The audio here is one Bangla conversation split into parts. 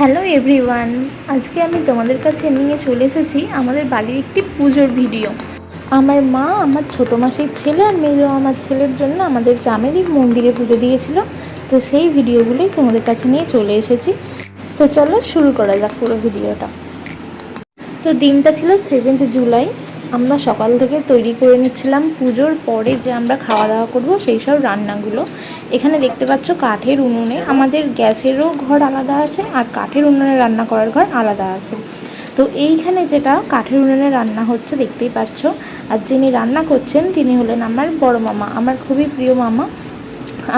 হ্যালো এভরিওয়ান, আজকে আমি তোমাদের কাছে নিয়ে চলে এসেছি আমাদের বাড়ির একটি পুজোর ভিডিও। আমার মা, আমার ছোটো মাসির ছেলে আর মেয়েরও আমার ছেলের জন্য আমাদের গ্রামেরই মন্দিরে পুজো দিয়েছিল। তো সেই ভিডিওগুলোই তোমাদের কাছে নিয়ে চলে এসেছি। তো চলো শুরু করা যাক পুরো ভিডিওটা। তো দিনটা ছিল সেভেন্থ জুলাই আমরা সকাল থেকে তৈরি করে নিচ্ছিলাম পুজোর পরে যে আমরা খাওয়া দাওয়া করব সেই সব রান্নাগুলো। এখানে দেখতে পাচ্ছ কাঠের উনুনে আমাদের গ্যাসেরও ঘর আলাদা আছে আর কাঠের উনুনে রান্না করার ঘর আলাদা আছে। তো এইখানে যেটা কাঠের উনুনে রান্না হচ্ছে দেখতেই পাচ্ছ। আর যিনি রান্না করছেন তিনি হলেন আমার বড় মামা, আমার খুবই প্রিয় মামা,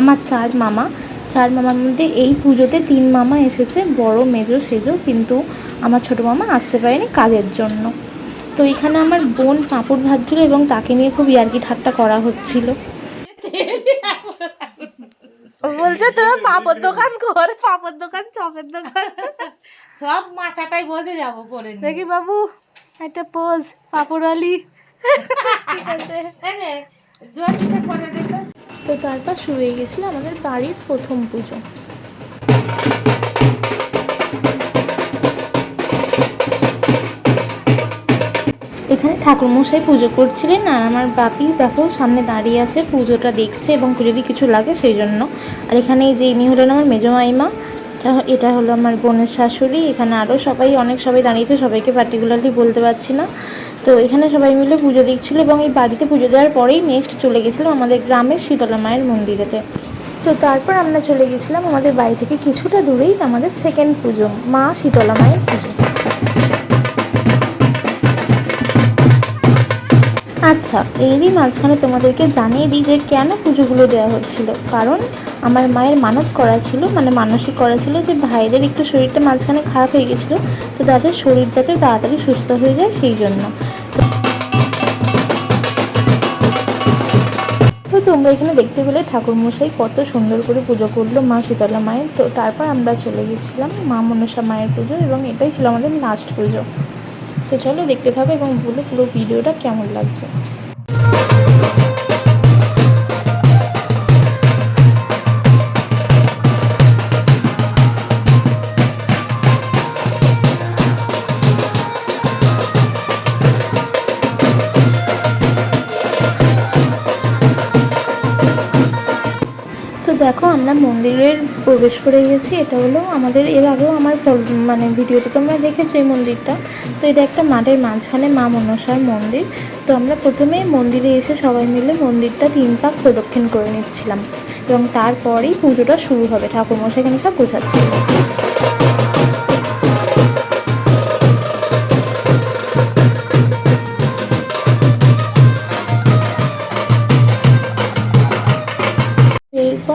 আমার চার মামা। চার মামার মধ্যে এই পুজোতে তিন মামা এসেছে, বড়, মেজো, সেজো, কিন্তু আমার ছোটো মামা আসতে পারেনি কাজের জন্য। তো এখানে আমার বোন পাঁপড় ভাজছিল এবং তাকে নিয়ে খুব ইয়ার্কি ঠাট্টা করা হচ্ছিল। বলছে তোমার পাপড় দোকান কর পাপড় দোকান চপের দোকান। সব মাচাটাই বসে যাব করে দেখি বাবু একটা পোজ পাপড়ালি এই নে, জয়িতা তো তারপর শুরু হয়ে গেছিল আমাদের বাড়ির প্রথম পুজো। এখানে ঠাকুরমশাই পুজো করছিলেন আর আমার বাপি দেখো সামনে দাঁড়িয়ে আছে, পুজোটা দেখছে এবং যদি কিছু লাগে সেই জন্য। আর এখানে এই যে ইনি হলেন আমার মেজো মাইমা, এটা- হলো আমার বোনের শাশুড়ি, এখানে আরও সবাই, অনেক সবাই দাঁড়িয়েছে, সবাইকে পার্টিকুলারলি বলতে পারছি না। তো এখানে সবাই মিলে পুজো দেখছিল এবং এই বাড়িতে পুজো দেওয়ার পরেই নেক্সট চলে গেছিলাম আমাদের গ্রামের শীতলা মায়ের মন্দিরেতে। তো তারপর আমরা চলে গেছিলাম আমাদের বাড়ি থেকে কিছুটা দূরেই আমাদের সেকেন্ড পুজো, মা শীতলা মায়ের পুজো। আচ্ছা এরই মাঝখানে তোমাদেরকে জানিয়ে দিই যে কেন পুজোগুলো দেওয়া হচ্ছিল। কারণ আমার মায়ের মানত করা ছিল মানে মানসিক করা ছিল যে ভাইদের একটু শরীরটা মাঝখানে খারাপ হয়ে গেছিল, তো তাদের শরীর যাতে তাড়াতাড়ি সুস্থ হয়ে যায় সেই জন্য। তোমরা এখানে দেখতে পেলে ঠাকুরমশাই কত সুন্দর করে পুজো করল মা শীতলা মায়ের। তো তারপর আমরা চলে গেছিলাম মা মনসা মায়ের পুজো এবং এটাই ছিল আমাদের লাস্ট পুজো। তো চলো দেখতে থাকো এবং বলো পুরো ভিডিওটা কেমন লাগছে। আমরা মন্দিরের প্রবেশ করে গেছি, এটা হলো আমাদের, এর আগেও আমার মানে ভিডিওতে তো আমরা দেখেছি এই মন্দিরটা। তো এটা একটা মাঠের মাঝখানে মা মনসার মন্দির। তো আমরা প্রথমে মন্দিরে এসে সবাই মিলে মন্দিরটা তিন পাক প্রদক্ষিণ করে নিচ্ছিলাম। এবং তারপরেই পুজোটা শুরু হবে, ঠাকুরমশাই এখানে সব বোঝাচ্ছিল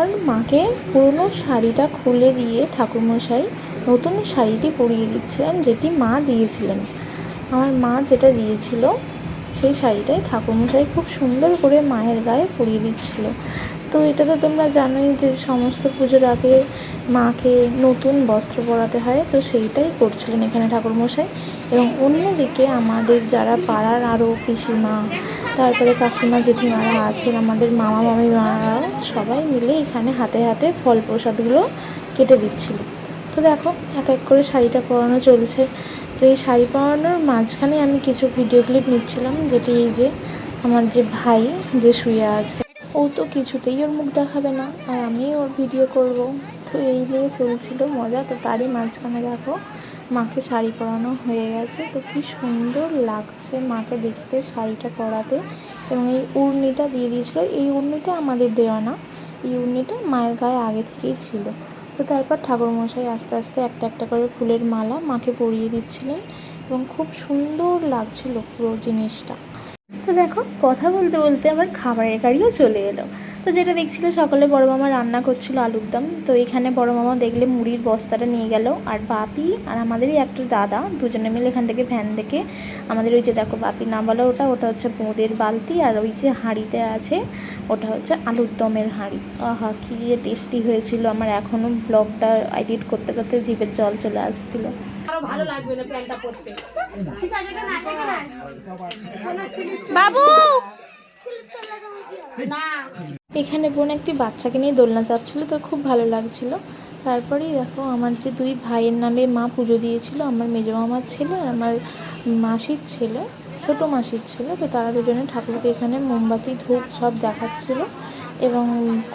এরপর মাকে পুরনো শাড়িটা খুলে দিয়ে ঠাকুরমশাই নতুন শাড়িটি পরিয়ে দিচ্ছিলেন যেটি মা দিয়েছিলেন। আমার মা যেটা দিয়েছিল, সেই শাড়িটাই ঠাকুরমশাই খুব সুন্দর করে মায়ের গায়ে পরিয়ে দিচ্ছিল। তো এটা তো তোমরা জানোই যে সমস্ত পুজোর আগে মাকে নতুন বস্ত্র পরাতে হয়, তো সেইটাই করছিলেন এখানে ঠাকুরমশাই। এবং অন্যদিকে আমাদের যারা পাড়ার আরও পিসিমা তারপরে কাকিমা, জেঠিমারা আছেন, আমাদের মামা মামি মারা সবাই মিলে এখানে হাতে হাতে ফল প্রসাদগুলো কেটে দিচ্ছিল। তো দেখো, এক এক করে শাড়িটা পরানো চলছে। তো এই শাড়ি পরানোর মাঝখানে আমি কিছু ভিডিও ক্লিপ নিচ্ছিলাম, যেটি এই যে আমার যে ভাই যে শুয়ে আছে, ও তো কিছুতেই ওর মুখ দেখাবে না, আর আমি ওর ভিডিও করব। তো এই নিয়ে চলছিল মজা, তো তারই মাঝখানে দেখো মাকে শাড়ি পরানো হয়ে গেছে। তো কি সুন্দর লাগছে মাকে দেখতে শাড়িটা পরাতে। এবং এই উড়নিটা দিয়ে দিয়েছিলো। এই উড়নিটা আমাদের দেওয়া না। এই উড়নিটা মায়ের গায়ে আগে থেকেই ছিল। তো তারপর ঠাকুরমশাই আস্তে আস্তে একটা একটা করে ফুলের মালা মাকে পরিয়ে দিচ্ছিলেন। এবং খুব সুন্দর লাগছিল পুরো জিনিসটা। তো দেখো, কথা বলতে বলতে আবার খাবারের গাড়িও চলে এলো। তো যেটা দেখছিল সকালে বড় মামা রান্না করছিল আলুর দম। তো এখানে বড় মামা দেখলে মুড়ির বস্তাটা নিয়ে গেল আর বাপি আর আমাদেরই একটা দাদা দুজনে মিলে এখান থেকে ভ্যান থেকে আমাদের ওই যে দেখো বাপি নামালো ওটা ওটা হচ্ছে বোঁদের বালতি আর ওই যে হাঁড়িতে আছে ওটা হচ্ছে আলুর দমের হাঁড়ি। আহা কী যে টেস্টি হয়েছিল আমার এখনও ব্লগটা এডিট করতে করতে জিভের জল চলে আসছিল। ভালো লাগবে না প্যান্টটা পরতে। ঠিক আছে এটা না এটা না বাবু! না। এখানে বোন একটি বাচ্চাকে নিয়ে দোলনা চাপছিল তো খুব ভালো লাগছিল। তারপরেই দেখো আমার যে দুই ভাইয়ের নামে মা পুজো দিয়েছিল, আমার মেজো মামার ছেলে, আমার মাসির ছেলে, ছোটো মাসির ছেলে, তো তারা দুজনে ঠাকুরকে এখানে মোমবাতি, ধূপ সব দেখাচ্ছিল এবং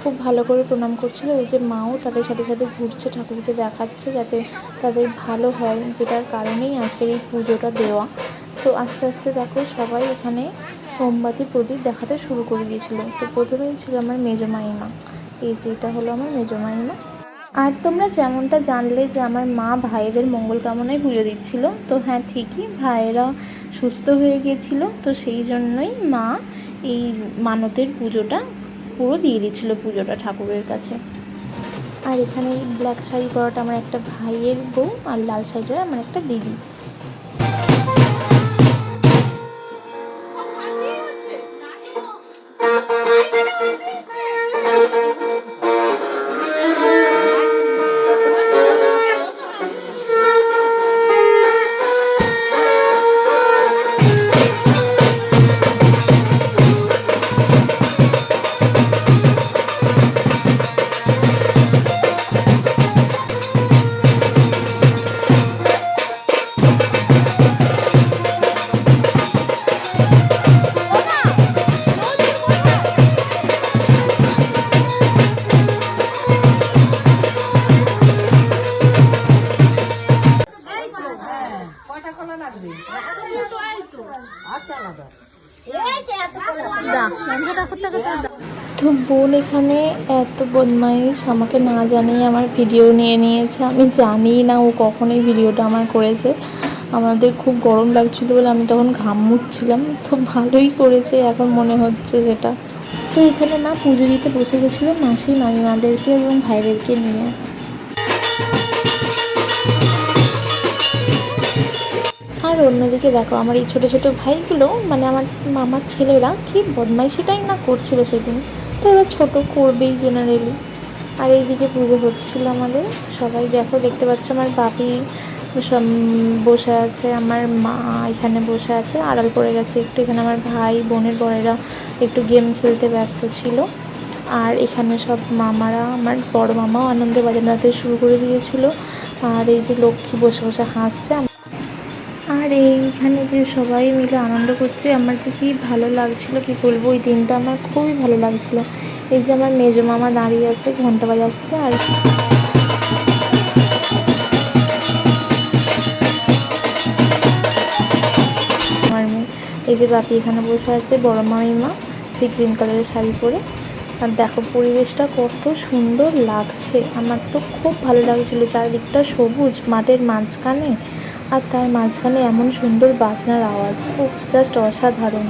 খুব ভালো করে প্রণাম করছিল। ওই যে মাও তাদের সাথে সাথে ঘুরছে, ঠাকুরকে দেখাচ্ছে যাতে তাদের ভালো হয়, যেটার কারণেই আজকের এই পুজোটা দেওয়া। তো আস্তে আস্তে দেখো সবাই এখানে মোমবাতি প্রদীপ দেখাতে শুরু করে দিয়েছিল। তো প্রথমেই ছিল আমার মেজো মাইমা। এই যে এটা হলো আমার মেজো মাইমা। আর তোমরা যেমনটা জানলে যে আমার মা ভাইদের মঙ্গল কামনায় পুজো দিচ্ছিল, তো হ্যাঁ ঠিকই ভাইয়েরা সুস্থ হয়ে গিয়েছিল, তো সেই জন্যই মা এই মানতের পুজোটা পুরো দিয়ে দিচ্ছিল, পুজোটা ঠাকুরের কাছে। আর এখানে ব্ল্যাক শাড়ি পরাটা আমার একটা ভাইয়ের বউ, আর লাল শাড়িটা আমার একটা দিদি। তো বোন এখানে এত বদমাইশ, আমাকে না জানিয়ে আমার ভিডিও নিয়ে নিয়েছে। আমি জানি না ও কখন এই ভিডিওটা আমার করেছে। আমাদের খুব গরম লাগছিল বলে আমি তখন ঘাম মুছছিলাম। তো ভালোই করেছে, এখন মনে হচ্ছে যেটা। তো এখানে মা পুজো দিতে বসে গেছিল মাসি, মামিমাদেরকে এবং ভাইদেরকে নিয়ে। আর অন্যদিকে দেখো, আমার এই ছোটো ছোটো ভাইগুলো মানে আমার মামার ছেলেরা কি বদমাইশিটাই না করছিল সেদিন। তো ওরা ছোটো করবেই জেনারেলি আর এইদিকে পুজো হচ্ছিল আমাদের। সবাই দেখো, দেখতে পাচ্ছ আমার বাপি সব বসে আছে, আমার মা এখানে বসে আছে, আড়াল পড়ে গেছে একটু। এখানে আমার ভাই, বোনের বড়েরা একটু গেম খেলতে ব্যস্ত ছিল। আর এখানে সব মামারা, আমার বড় মামাও আনন্দে বাজাতে শুরু করে দিয়েছিল। আর এই যে লক্ষ্মী বসে বসে হাসছে আর এইখানে যে সবাই মিলে আনন্দ করছে, আমার যে কি ভালো লাগছিল, কি বলব, ওই দিনটা আমার খুবই ভালো লাগছিল। এই যে আমার মেজো মামা দাঁড়িয়ে আছে, ঘণ্টা বাজাচ্ছে আর মেয়ে, এই যে বাপি এখানে বসে আছে, বড় মামিমা, সে গ্রিন কালারের শাড়ি পরে। আর দেখো পরিবেশটা কত সুন্দর লাগছে, আমার তো খুব ভালো লাগছিল, চারিদিকটা সবুজ, মাঠের মাঝখানে। আর তার মাঝখানে এমন সুন্দর বাজনার আওয়াজ উফ জাস্ট অসাধারণ।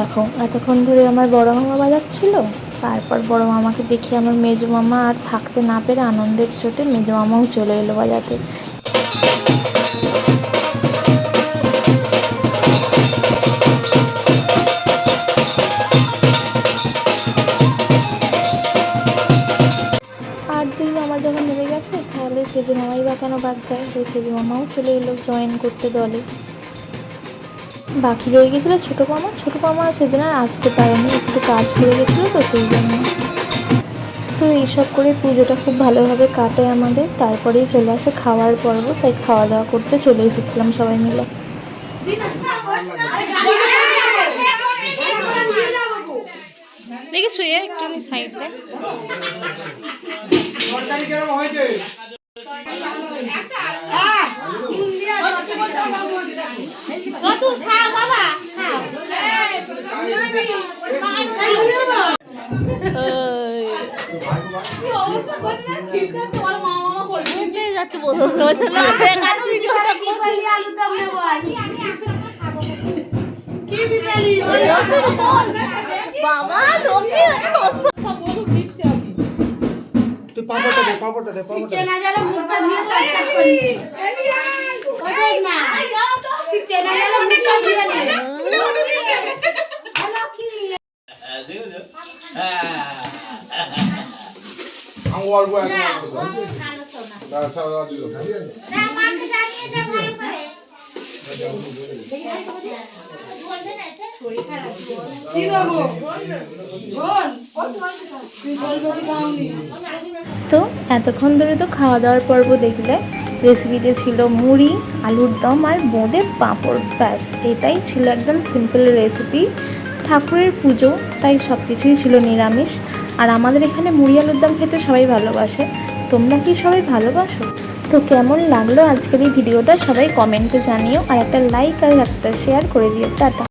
দেখো, এতক্ষণ ধরে আমার বড় মামা বাজাচ্ছিল। তারপর বড় মামাকে দেখে আমার মেজো মামা আর থাকতে না পেরে আনন্দের চোটে মেজো মামাও চলে এলো বাজাতে। আমার যখন নেমে গেছে, তাহলে মামাই বা কেন বাদ যায়? তো সেজু মামাও চলে এলো জয়েন করতে দলে। বাকি রয়ে গেছিল ছোটো মামা। ছোটো মামা সেদিন আর আসতে পারেনি একটু কাজ পড়ে গেছিল তো সেই জন্য। তো এইসব করে পুজোটা খুব ভালোভাবে কাটে আমাদের তারপরেই চলে আসে খাওয়ার পর্ব তাই খাওয়া দাওয়া করতে চলে এসেছিলাম সবাই মিলে। দেখি শুয়ে একটু সাইডে বাবা আমি তুই পাপড়টা দে পাপড়টা দে পাপড়টা কেনা গেলে মুখটা দিয়ে চার চার করলি না তুই কেনা গেলে মুখটা দিয়ে নে আমি অল্প এক দাঁড়া, দাঁড়া, দিল। তো এতক্ষণ ধরে তো খাওয়া দাওয়ার পর্ব দেখলে রেসিপিতে ছিল মুড়ি, আলুর দম আর বোঁদে পাঁপড়। ব্যাস, এটাই ছিল একদম সিম্পল রেসিপি ঠাকুরের পুজো, তাই সব কিছুই ছিল নিরামিষ। আর আমাদের এখানে মুড়ি, আলুর দম খেতে সবাই ভালোবাসে। তোমরা কি সবাই ভালোবাসো? তো কেমন লাগল আজকের এই ভিডিওটা সবাই কমেন্টে জানিও, আর একটা লাইক আর একটা শেয়ার করে দিও, টাটা।